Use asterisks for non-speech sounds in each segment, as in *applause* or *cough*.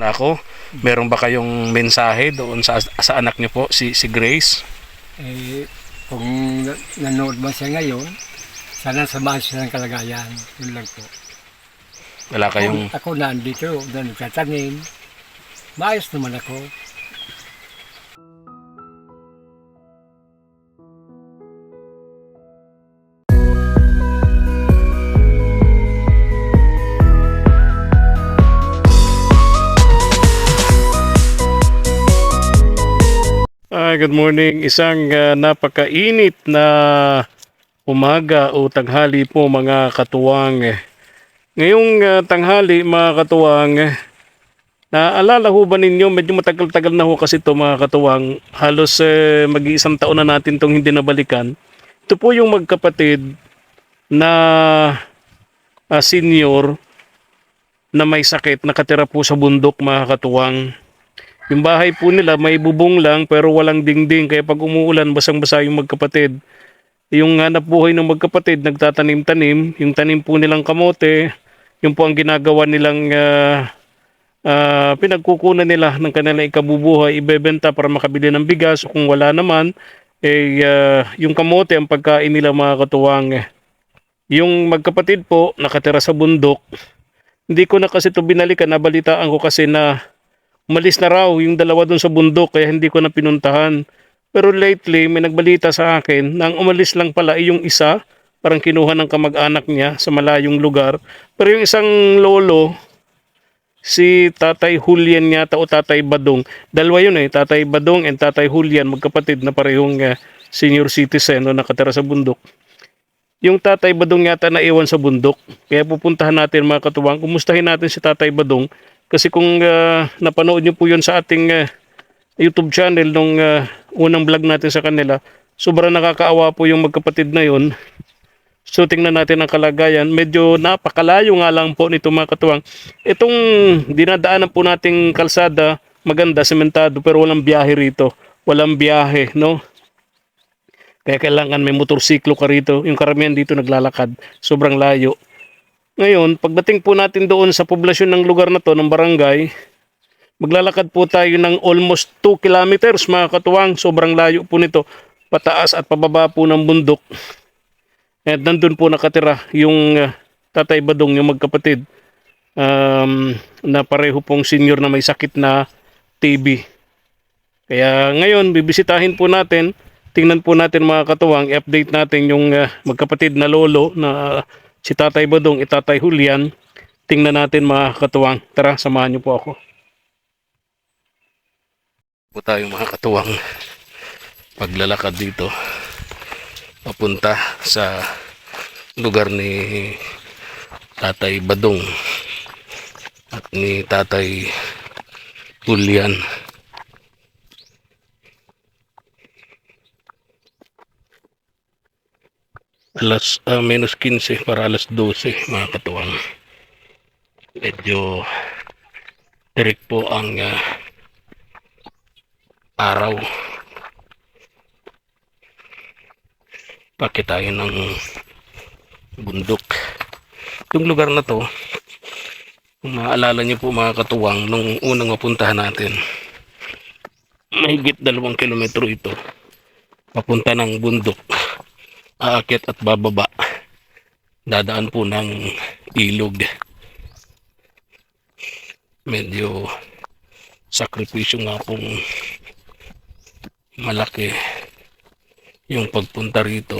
na ako. Meron ba kayong mensahe doon sa sa anak niyo po si si Grace? Eh, kung na- nanood man siya ngayon, sana samahan siya ng kalagayan. Yun lang po. Wala kayong Kung ako nandito, na nagtatanim, maayos naman ako. Good morning. Isang ah, napakainit na umaga o tanghali po mga katuwang. Ngayong ah, tanghali mga katuwang, naalala ho ba ninyo, medyo matagal-tagal na ho kasi ito mga katuwang, halos eh, mag-iisang taon na natin itong hindi nabalikan. Ito po yung magkapatid na ah, senior na may sakit, nakatira po sa bundok mga katuwang. Yung bahay po nila may bubong lang pero walang dingding kaya pag umuulan basang-basa yung magkapatid. Yung hanap buhay ng magkapatid nagtatanim-tanim, yung tanim po nilang kamote, yung po ang ginagawa nilang ah, ah, pinagkukunan nila ng kanilang ikabubuhay, ibebenta para makabili ng bigas o kung wala naman eh ah, yung kamote ang pagkain nila mga katuwang. Yung magkapatid po nakatira sa bundok. Hindi ko na kasi to binalikan, nabalitaan ko kasi na umalis na raw yung dalawa doon sa bundok kaya hindi ko na pinuntahan. Pero lately may nagbalita sa akin na ang umalis lang pala ay yung isa, parang kinuha ng kamag-anak niya sa malayong lugar. Pero yung isang lolo, si Tatay Julian yata o Tatay Badong, dalawa yun eh, Tatay Badong and Tatay Julian, magkapatid na parehong eh, senior citizen no, nakatira sa bundok. Yung Tatay Badong yata naiwan sa bundok. Kaya pupuntahan natin mga katuwang, kumustahin natin si Tatay Badong kasi kung ah, napanood niyo po yun sa ating ah, YouTube channel nung ah, unang vlog natin sa kanila, sobrang nakakaawa po yung magkapatid na yun. So tingnan natin ang kalagayan. Medyo napakalayo nga lang po nito mga katuwang. Itong dinadaanan po nating kalsada, maganda, sementado, pero walang biyahe rito. Walang biyahe, no? Kaya kailangan may motorsiklo ka rito. Yung karamihan dito naglalakad. Sobrang layo. Ngayon, pagdating po natin doon sa poblasyon ng lugar na to, ng barangay, maglalakad po tayo ng almost 2 kilometers mga katuwang. Sobrang layo po nito. Pataas at pababa po ng bundok. At nandun po nakatira yung uh, tatay Badong, yung magkapatid. Um, na pareho pong senior na may sakit na TB. Kaya ngayon, bibisitahin po natin, tingnan po natin mga katuwang, i-update natin yung uh, magkapatid na lolo na uh, si Tatay Badong, itatay Julian. Tingnan natin mga katuwang. Tara, samahan niyo po ako. Po tayo mga katuwang paglalakad dito papunta sa lugar ni Tatay Badong at ni Tatay Julian. Alas ah, minus 15 para alas 12 mga katuwang medyo tirik po ang ah, araw. Pakit tayo ng bundok. Yung lugar na to kung maaalala niyo po mga katuwang nung unang mapuntahan natin mahigit dalawang kilometro ito papunta ng bundok aakyat at bababa. Dadaan po ng ilog. Medyo sakripisyo nga pong malaki yung pagpunta rito.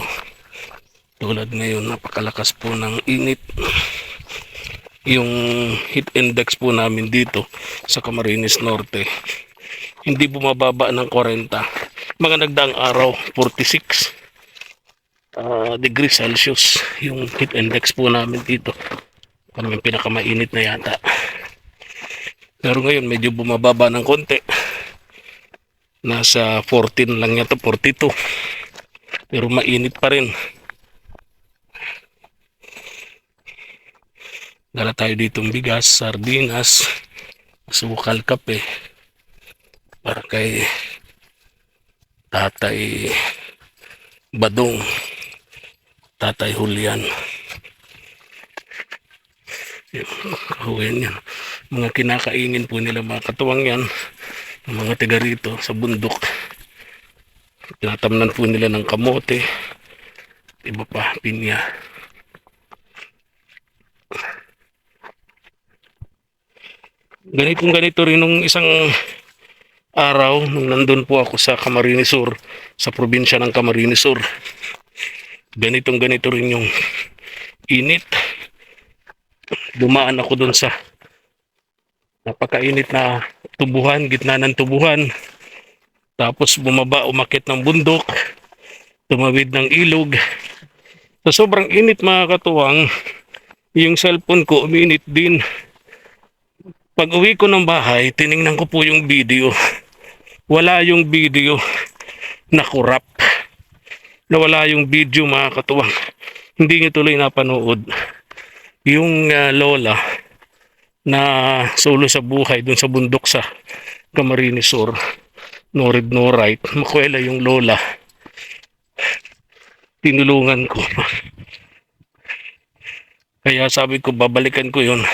Tulad ngayon napakalakas po ng init. Yung heat index po namin dito sa Camarines Norte hindi bumababa ng 40 mga nagdaang araw 46 ah, degrees Celsius yung heat index po namin dito. Parang yung pinakamainit na yata. Pero ngayon medyo bumababa ng konti. Nasa 14 lang yata 42 pero mainit pa rin. Dala tayo ditong bigas sardinas sukal kape. Para kay tatay Badong Tatay Julian. Kahuyan yan. mga kinakaingin po nila mga katuwang yan. Mga taga rito sa bundok. Tinatamnan po nila ng kamote. Iba pa pinya. Ganitong ganito rin nung isang araw nung nandun po ako sa Camarines Sur sa probinsya ng Camarines Sur ganitong ganito rin yung init dumaan ako dun sa napakainit na tubuhan gitna ng tubuhan tapos bumaba umakit ng bundok tumawid ng ilog sa sobrang init mga katuwang yung cellphone ko uminit din pag uwi ko ng bahay, tiningnan ko po yung video. Wala yung video na kurap. Nawala yung video mga katuwang. *laughs* Hindi niyo tuloy napanood. Yung ah, lola na solo sa buhay dun sa bundok sa Camarines Sur. No read, no right. Makwela yung lola. Tinulungan ko. *laughs* Kaya sabi ko, babalikan ko yun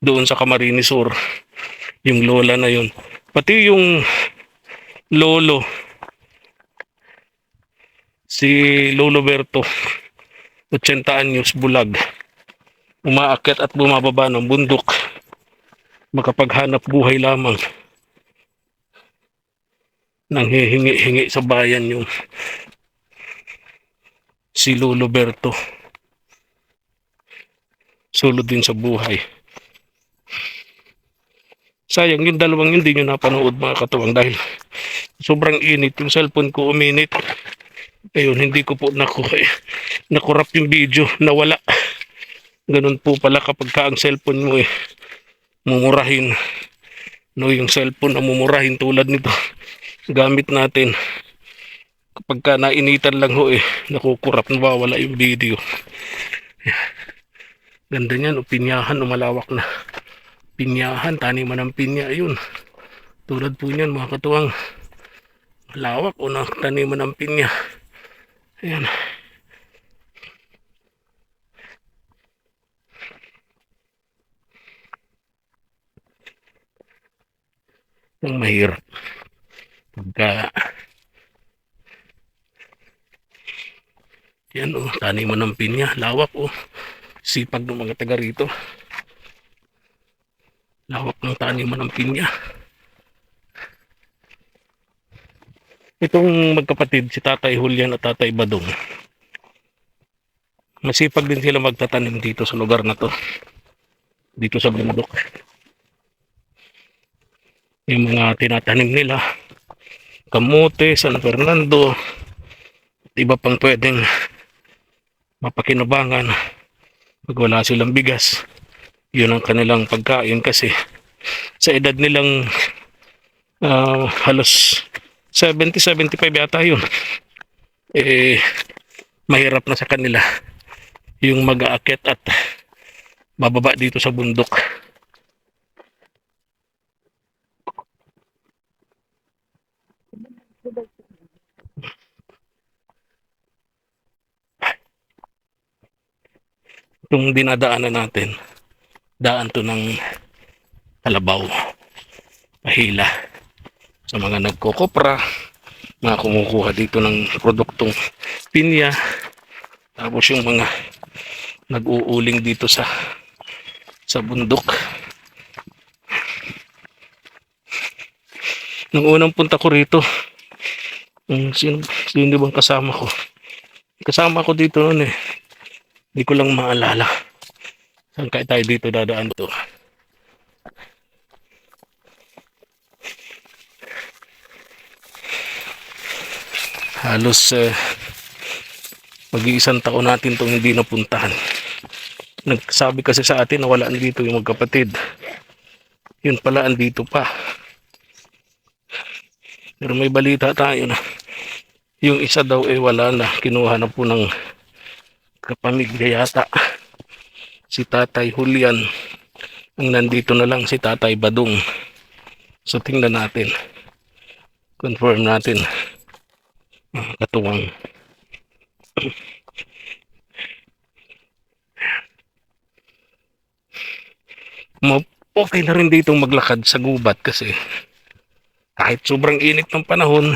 doon sa Camarines Sur. Yung lola na yun. Pati yung lolo, si Lolo Berto, 80 anyos, bulag. Umaakyat at bumababa ng bundok. Makapaghanap buhay lamang. Nang hihingi-hingi sa bayan yung si Lolo Berto. Sulod din sa buhay. Sayang yung dalawang hindi nyo napanood mga katuwang dahil sobrang init yung cellphone ko uminit. Ayun, hindi ko po naku, *laughs* nakurap yung video, nawala. Ganun po pala kapag ka ang cellphone mo eh, mumurahin. No, yung cellphone na mumurahin tulad nito, *laughs* gamit natin. Kapag ka nainitan lang ho eh, nakukurap, nawawala yung video. Ganda niyan, o pinyahan, o malawak na pinyahan, taniman ng pinya, ayun. Tulad po niyan mga katuwang lawak o na taniman ng pinya. Ayan. Ang mahirap. Pagka yan o, taniman ng pinya, lawak o. Sipag ng mga taga rito. Lawak ng taniman ng pinya. Itong magkapatid, si Tatay Julian at Tatay Badong. Masipag din sila magtatanim dito sa lugar na to. Dito sa bundok. Yung mga tinatanim nila. Kamote, San Fernando. At iba pang pwedeng mapakinabangan pag wala silang bigas yun ang kanilang pagkain kasi sa edad nilang ah, halos 70-75 yata yun eh mahirap na sa kanila yung mag-aakyat at bababa dito sa bundok itong dinadaanan natin daan to ng Kalabaw, Pahila. Sa mga nagkokopra, mga kumukuha dito ng produktong pinya. Tapos yung mga nag-uuling dito sa sa bundok. Nung unang punta ko rito, yung sino, sino bang kasama ko? Kasama ko dito noon eh. Hindi ko lang maalala. Saan kaya tayo dito dadaan to? Halos eh, mag-iisang taon natin itong hindi napuntahan. Nagsabi kasi sa atin na wala dito yung magkapatid. Yun pala andito pa. Pero may balita tayo na yung isa daw eh wala na. Kinuha na po ng kapamilya yata si Tatay Julian ang nandito na lang si Tatay Badong so tingnan natin confirm natin mga katuwang Ma- okay na rin dito maglakad sa gubat kasi kahit sobrang init ng panahon,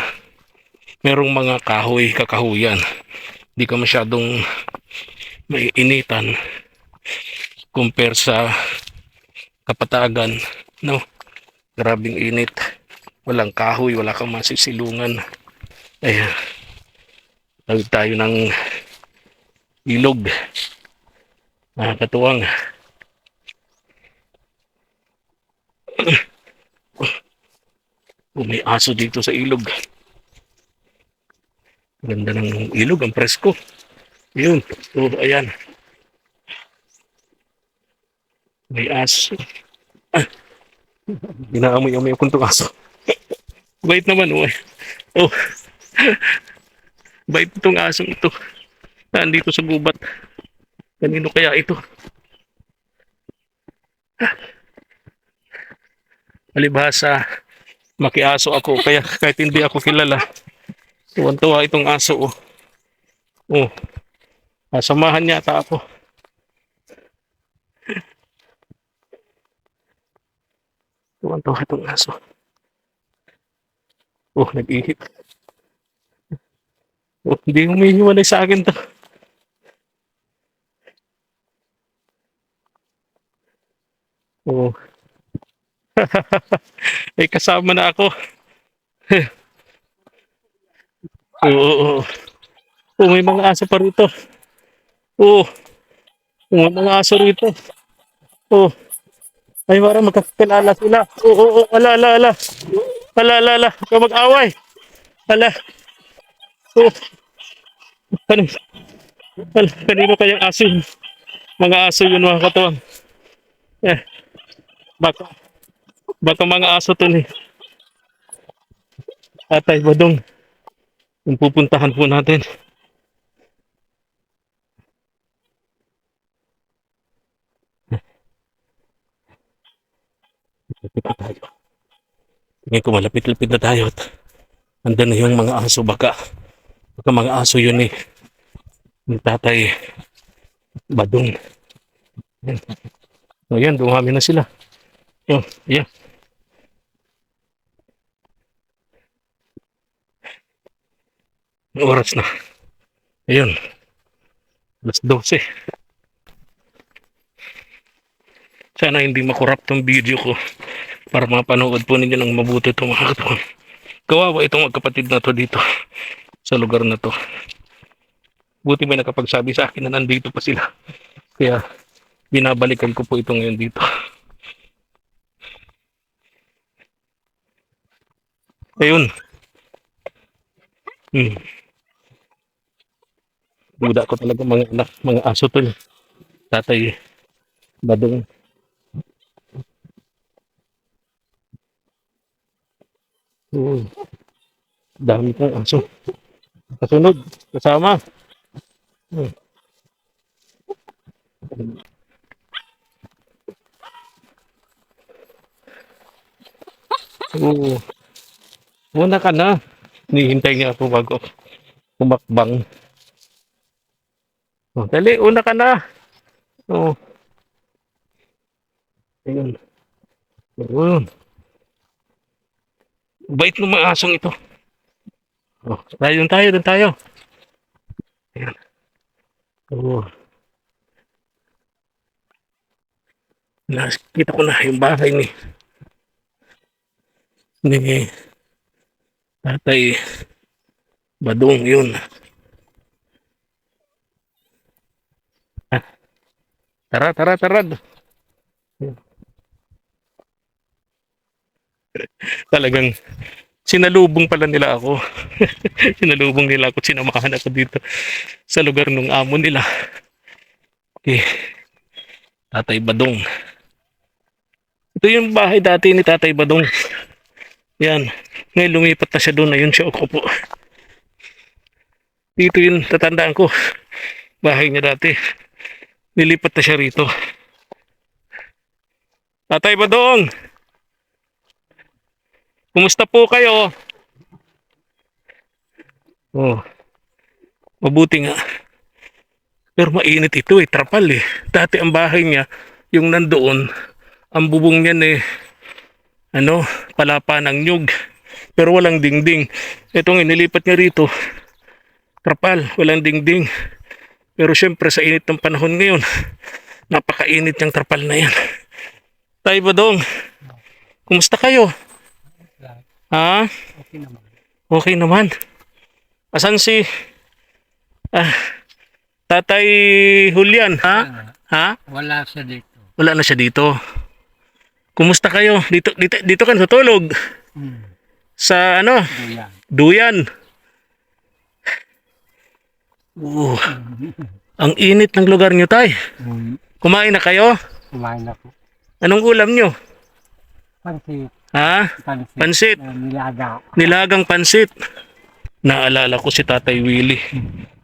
merong mga kahoy, kakahuyan. Hindi ka masyadong maiinitan compare sa kapatagan. No? Grabing init. Walang kahoy, wala kang masisilungan. Ayan. Tawid tayo ng ilog. Nakakatuwang. Oh, may aso dito sa ilog. Ganda ng ilog, ang presko. Yun. Oh, ayan. May aso. Ah. Inaamoy-amoy akong itong aso. *laughs* Bait naman, oh. Oh. *laughs* Bait itong asong ito. Nandito sa gubat. Kanino kaya ito? Alibhasa, makiaso ako. Kaya kahit hindi ako kilala, tuwan-tuwa itong aso. Oh. oh. Nasamahan yata ako. Tuwan-tuwa itong aso. Oh, nag-ihip. Oh, hindi humihiwalay sa akin to. Oh. May *laughs* kasama na ako. *laughs* Oo, oo, oo. Oh, may mga aso pa rito. Oo. Oh, may mga aso rito. Oh. Ay, parang magkakilala sila. Oo, oo, oo. Ala, ala, ala. Ala, ala, ala. Huwag mag-away. Ala. Oh. Kanino, ala, kanino kayang aso yun? Mga aso yun, mga katuwang. Eh. Baka, baka mga aso to ni Atay Badong. Yung pupuntahan po natin. Malapit na tayo. Tingin ko malapit-lapit na tayo at andun na yung mga aso baka. Baka mga aso yun eh. Yung tatay Badong. Yan. O yan, dumami na sila. Oh, yan. Anong oras na? Ayun. Alas 12. Sana hindi makorap tong video ko para mapanood po ninyo ng mabuti itong mga katuwang. Kawawa itong magkapatid na to dito sa lugar na to. Buti may nakapagsabi sa akin na nandito pa sila. Kaya binabalikan ko po ito ngayon dito. Ayun. Hmm. Duda ko talaga mga anak, mga aso to. eh. Tatay, badong. Oo. Dami pong aso. Kasunod, kasama. Hmm. Oo. Muna ka na. Hinihintay niya ako bago kumakbang. Oh, dali, una ka na. Oh. Ayun. Ayun. Bait ng mga asong ito. Oh, tayo dun tayo, dun tayo. Ayun. Oh. Nakita ko na yung bahay ni ni tatay Badong yun. Ah. Tara, tara, tara. Talagang sinalubong pala nila ako. *laughs* sinalubong nila ako, sinamahan ako dito sa lugar ng amo nila. Okay. Tatay Badong. Ito yung bahay dati ni Tatay Badong. Yan. Ngayon lumipat na siya doon. Ayun siya upo. Dito yun, tatandaan ko. Bahay niya dati. Nilipat na siya rito. Tatay Badong! Kumusta po kayo? Oh. Mabuti nga. Pero mainit ito eh, trapal eh. Dati ang bahay niya, yung nandoon, ang bubong niyan eh, ano, palapa ng nyug. Pero walang dingding. Itong inilipat niya rito, trapal, walang dingding. Pero syempre sa init ng panahon ngayon, napakainit yung trapal na yan. Tay Badong, kumusta kayo? Ha? Okay naman. Okay naman. Asan si ah, Tatay Julian? Ha? Ha? Wala siya dito. Wala na siya dito. Kumusta kayo? Dito dito dito kan natulog Hmm. sa ano? Duyan. Duyan. Uh, *laughs* ang init ng lugar nyo, tay. Hmm. Kumain na kayo? Kumain na po. Anong ulam nyo? Pansit. Ha? Pansit. Pansit. nilaga. Nilagang pansit. Naalala ko si Tatay Willie.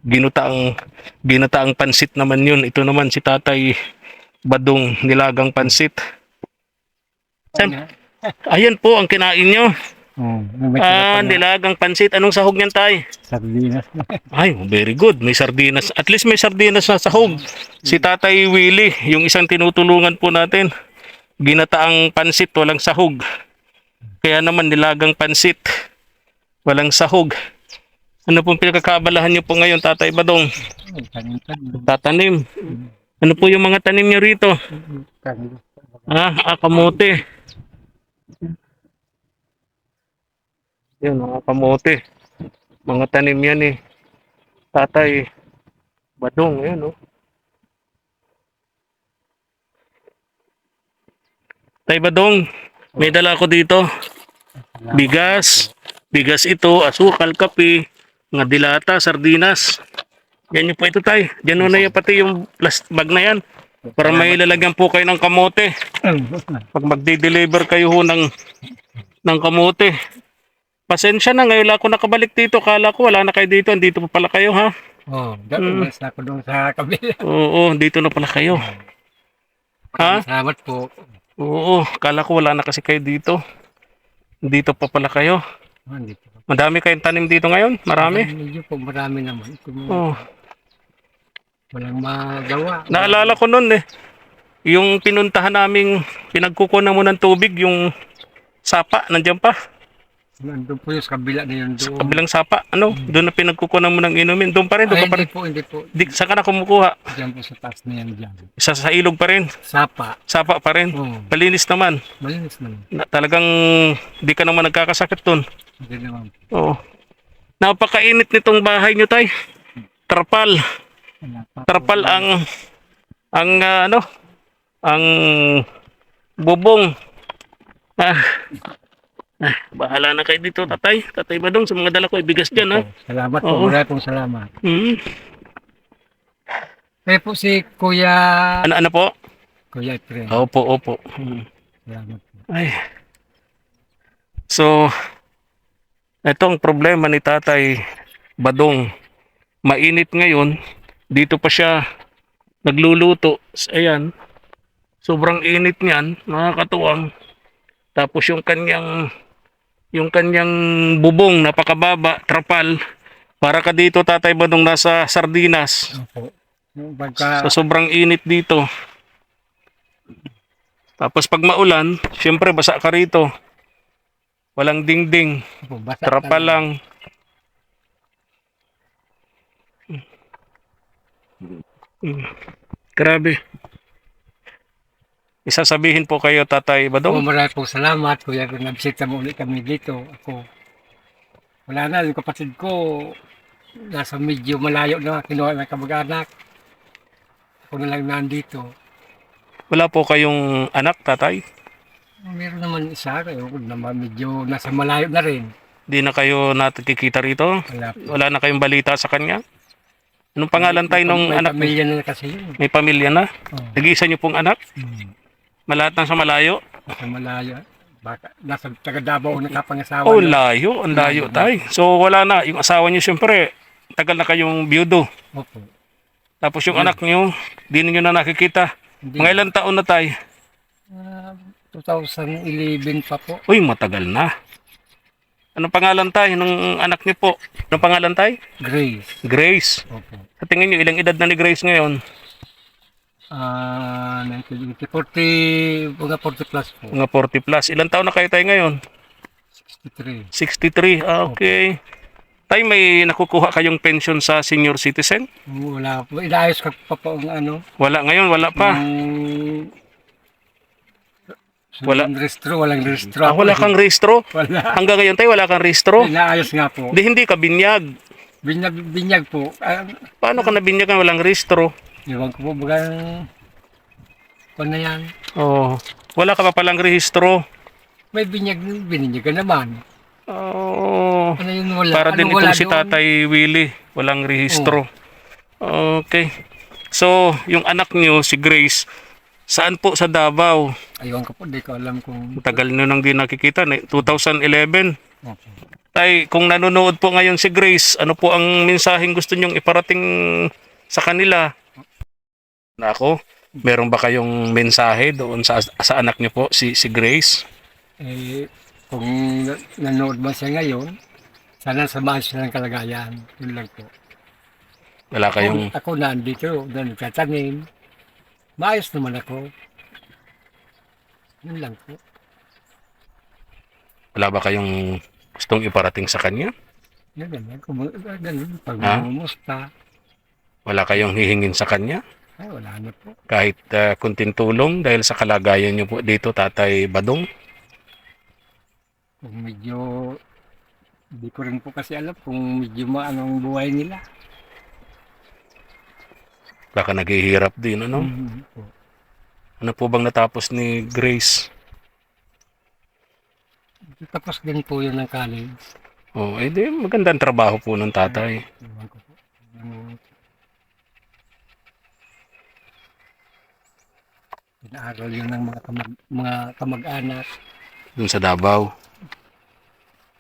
Ginutaang ginataang pansit naman yun. Ito naman si Tatay Badong nilagang pansit. Sam, ayan po ang kinain nyo. May Ah, nilagang pansit. Anong sahog niyan, Tay? sardinas. *laughs* Ay, very good. May sardinas. At least may sardinas na sahog. Si Tatay Willie, yung isang tinutulungan po natin. Ginataang pansit, walang sahog. Kaya naman nilagang pansit, walang sahog. Ano pong pinagkakabalahan niyo po ngayon, Tatay Badong? Tatanim. Ano po yung mga tanim niyo rito? Ah, ah kamote. Yan, mga kamote. Mga tanim yan eh. Tatay Badong, yan oh. Tay Badong, may dala ko dito. Bigas. Bigas ito, asukal, kape, mga dilata, sardinas. Yan yung po ito tay. Diyan na yan pati yung plastic bag na yan. Para may lalagyan po kayo ng kamote. Pag magde-deliver kayo ho ng, ng kamote. Pasensya na, ngayon lang ako nakabalik dito. Kala ko wala na kayo dito. Andito pa pala kayo ha. Oh, dati umalis na ako doon sa kabila. Oo, dito na pala kayo. Ha? Salamat po. Oo, kala ko wala na kasi kayo dito. Dito pa pala kayo. Oh, hindi po. Madami kayong tanim dito ngayon? Marami? Medyo po marami naman. Kung Oo. walang magawa. Naalala ko noon eh. Yung pinuntahan naming pinagkukunan mo ng tubig, yung sapa, nandiyan pa. Nandun po yung sa kabila na yun doon. Kabilang sapa, ano? Doon na pinagkukunan mo ng inumin. Doon pa rin, doon Ay, ka pa hindi rin. po, hindi po. Di, saan ka na kumukuha? Diyan po sa taas na yan dyan. Sa, sa ilog pa rin. Sapa. Sapa pa rin. Oh, Malinis naman. malinis naman. Na, talagang di ka naman nagkakasakit doon. Hindi naman. Oo. Napakainit nitong bahay nyo, tay. Trapal. Trapal ang ang ah, ano ang bubong. Ah, ah, bahala na kayo dito, tatay. Tatay Badong, sa mga dala ko, ibigas dyan, ha? Oh, salamat po. Oo. Marami pong salamat. Hmm. Eh po si Kuya... Ano, ano po? Kuya Efren. Opo, opo. Hmm. Salamat po. Ay. So, ito ang problema ni Tatay Badong. Mainit ngayon, dito pa siya nagluluto. Ayan, sobrang init niyan, mga katuwang. Tapos yung kanyang yung kanyang bubong napakababa, trapal. Para ka dito Tatay Badong nasa sardinas. Opo. Pagka... Sa sobrang init dito. Tapos pag maulan, syempre basa ka rito. Walang dingding, Opo, basa trapa talaga. lang. Mm. Grabe. Isasabihin po kayo, Tatay Po, Badong. marami pong salamat. Kuya Efren, nabisita mo ulit kami dito. Ako, wala na. Yung kapatid ko, nasa medyo malayo na. Kinuha ng kamag-anak. Ako na lang nandito. Wala po kayong anak, Tatay? Meron naman isa. Kayo naman medyo nasa malayo na rin. Di na kayo nakikita rito? Wala po. Wala na kayong balita sa kanya? Anong pangalan tayo nung May anak? pamilya na kasi yun. May pamilya na? Oh. Nag-iisa niyo pong anak? Hmm. Malahat na sa malayo? Nasa malayo. Baka, nasa taga Davao na kapangasawa. Oh, na. layo. Ang layo tayo. So, wala na. Yung asawa niyo, siyempre, tagal na kayong biyudo. Opo. Tapos yung anak niyo, di niyo na nakikita. Hindi. Mga ilang taon na tayo? Ah, 2011 pa po. Uy, matagal na. Anong pangalan tayo ng anak niyo po? Anong pangalan tayo? Grace. Grace. Opo. Sa tingin niyo, ilang edad na ni Grace ngayon? Ah, 1980, 40, mga 40 plus po. Mga 40 plus. Ilan taon na kayo tayo ngayon? 63. 63. Ah, okay. Tay, may nakukuha kayong pension sa senior citizen? Wala po. Inaayos ka pa po ang ano. Wala ngayon, wala pa. Yung... Wala. Restro, walang restro. Ah, wala kang rehistro? *laughs* Wala. Hanggang ngayon tayo, wala kang rehistro? Inaayos nga po. Di, hindi ka binyag. Binyag, binyag po. Ah, Paano ka nabinyagan walang rehistro? Iwan ko po bagang... Kung na yan. Oh, wala ka pa palang rehistro. May binyag, binyag naman. Oh, Ano yun wala? para ano din wala itong si doon? Tatay Willie, walang rehistro. Okay. So, yung anak niyo, si Grace, saan po sa Davao? Aywan ko po, di ko alam kung... Tagal nyo nang di nakikita, na- 2011. Opo. Tay, kung nanonood po ngayon si Grace, ano po ang mensaheng gusto nyong iparating sa kanila? Na ako, meron ba kayong mensahe doon sa, sa anak niyo po, si, si Grace? Eh, kung na- nanood man siya ngayon, sana samahan siya ng kalagayan. Yun lang po. Wala kayong... Ako, ako nandito, na nagtatanim. Maayos naman ako. Yun lang po. Wala ba kayong gustong iparating sa kanya? Yun lang. Kung, ganun, pag mamumusta, Wala kayong hihingin sa kanya? Ay wala na po. Kahit uh, kunting tulong dahil sa kalagayan niyo po dito, Tatay Badong? Kung medyo, hindi ko rin po kasi alam kung medyo maanong buhay nila. Baka naghihirap din, ano? Mhm po. Ano po bang natapos ni Grace? Tapos din po yun ng college. Oh, eh di, magandang trabaho po ng tatay. Ewan ko po. Yung Pinaaral yun ng mga, kamag, mga kamag-anak. dun sa Davao.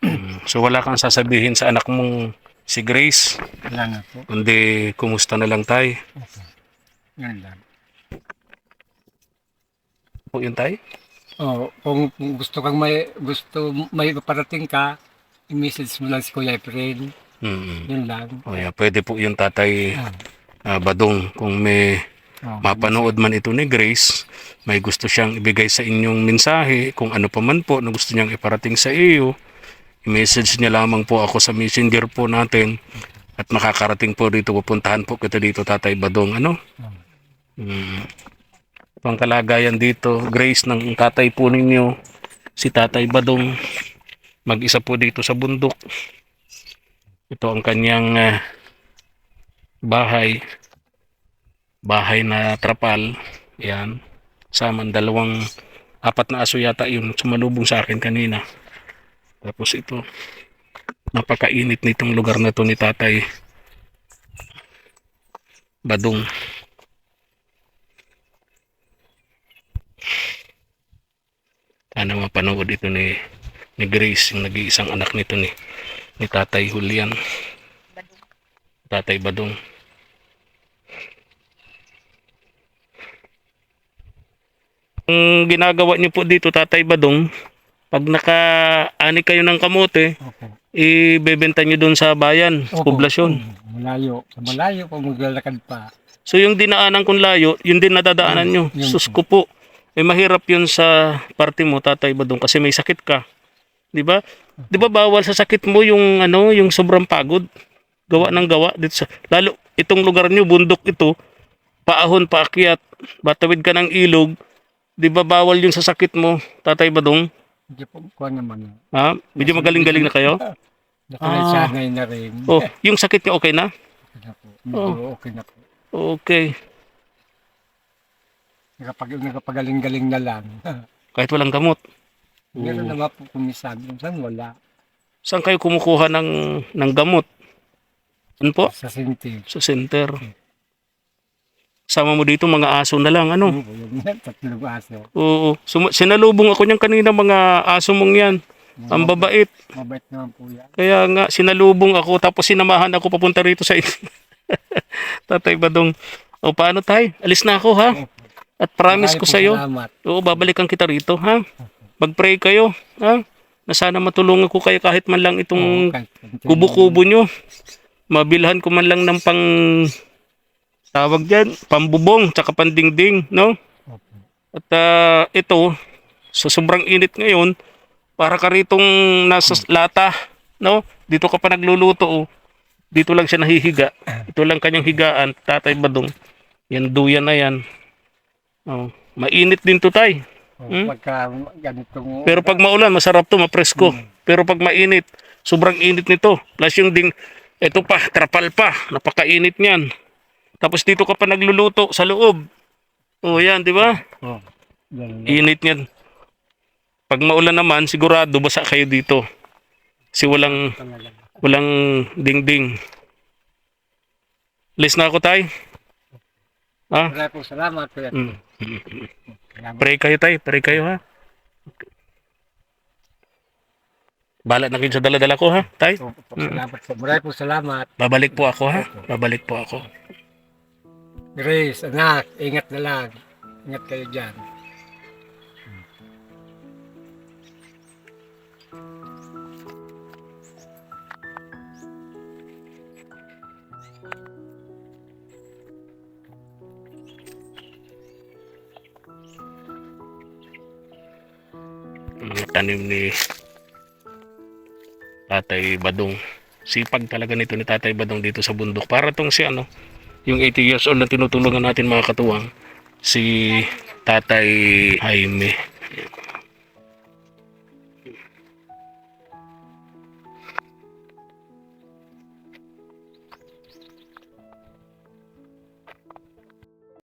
Mm, so wala kang sasabihin sa anak mong si Grace, Wala na po. kundi kumusta na lang tay. Yun lang. Po yun tay? Oh, kung kung gusto kang may gusto may parating ka, i-message mo lang si Kuya Efren. Mm. Yun lang. O yeah, pwede po yung tatay Ah, ah, Badong kung may oh, mapanood man ito ni Grace, may gusto siyang ibigay sa inyong mensahe, kung ano pa man po na gusto niyang iparating sa iyo, i-message niya lamang po ako sa messenger po natin at makakarating po dito, pupuntahan po kita dito Tatay Badong, ano? Mm. Ito ang kalagayan dito, Grace ng tatay po ninyo, si Tatay Badong, mag-isa po dito sa bundok. Ito ang kanyang ah, bahay bahay na trapal. Yan. Saman dalawang apat na aso yata yun sumalubong sa akin kanina. Tapos ito napakainit nitong lugar na to ni tatay Badong. Sana mapanood ito ni ni Grace, yung nag-iisang anak nito ni ni Tatay Julian. Tatay Badong. Ang ginagawa niyo po dito, Tatay Badong, pag naka-ani kayo ng kamote, Opo. ibebenta niyo doon sa bayan, sa Opo. poblasyon. Mm, Malayo. Sa malayo kung maglalakad pa. So yung dinaanan kong layo, yun din nadadaanan nyo. Yun Sus ko po. Eh mahirap yun sa parte mo, Tatay Badong, kasi may sakit ka. 'Di ba? 'Di ba bawal sa sakit mo yung ano, yung sobrang pagod? Gawa ng gawa dito sa lalo itong lugar nyo, bundok ito, paahon paakyat, batawid ka ng ilog. 'Di ba bawal yun sa sakit mo, Tatay Badong? Hindi po kuha naman. Ha? Medyo magaling-galing na kayo? Nakalisanay na rin. Oh, yung sakit niyo okay na? Okay na po. Medyo okay na po. Okay. Nakapag, nakapagaling-galing na lang. *laughs* Kahit walang gamot. Meron naman po kumisan. Minsan wala. Saan kayo kumukuha ng ng gamot? Ano po? Sa sinti. Sa center. Sama mo dito mga aso na lang, ano? Tatlong aso. Oo. Sum- sinalubong ako niyan kanina mga aso mong yan. Ang babait. Mabait naman po yan. Kaya nga, sinalubong ako tapos sinamahan ako papunta rito sa inyo. *laughs* Tatay Badong. O paano tay? Alis na ako ha? At promise ko sa iyo. Salamat. Oo, babalikan kita rito ha? Mag-pray kayo ha? Na sana matulungan ko kayo kahit man lang itong kubo-kubo nyo. Mabilhan ko man lang ng pang tawag diyan, pambubong tsaka pandingding, no? At ah, ito, sa sobrang init ngayon, para ka ritong nasa lata, no? Dito ka pa nagluluto, oh. Dito lang siya nahihiga. Ito lang kanyang higaan, tatay badong. Yan duyan na yan. Oh, mainit din to tay. O, Hmm? Pagka ganitong... Pero pag maulan, masarap to, mapresko. Pero pag mainit, sobrang init nito. Plus yung ding, ito pa, trapal pa. Napakainit niyan. Tapos dito ka pa nagluluto sa loob. Oh, yan, di ba? Oh, ganun. Init niyan. Pag maulan naman, sigurado basa kayo dito. Kasi walang, walang dingding. Lis na ako, tay. Ha? Po salamat. Kuya. Mm. Pray kayo, tay. Pray kayo, ha? Balat na kayo sa dala-dala ko, ha, tay? Salamat po. Po salamat. Babalik po ako, ha? Babalik po ako. Grace, anak, ingat na lang. Ingat kayo dyan. tanim ni Tatay Badong. Sipag talaga nito ni Tatay Badong dito sa bundok. Para tong si ano, yung 80 years old na tinutulungan natin mga katuwang, si Tatay Jaime.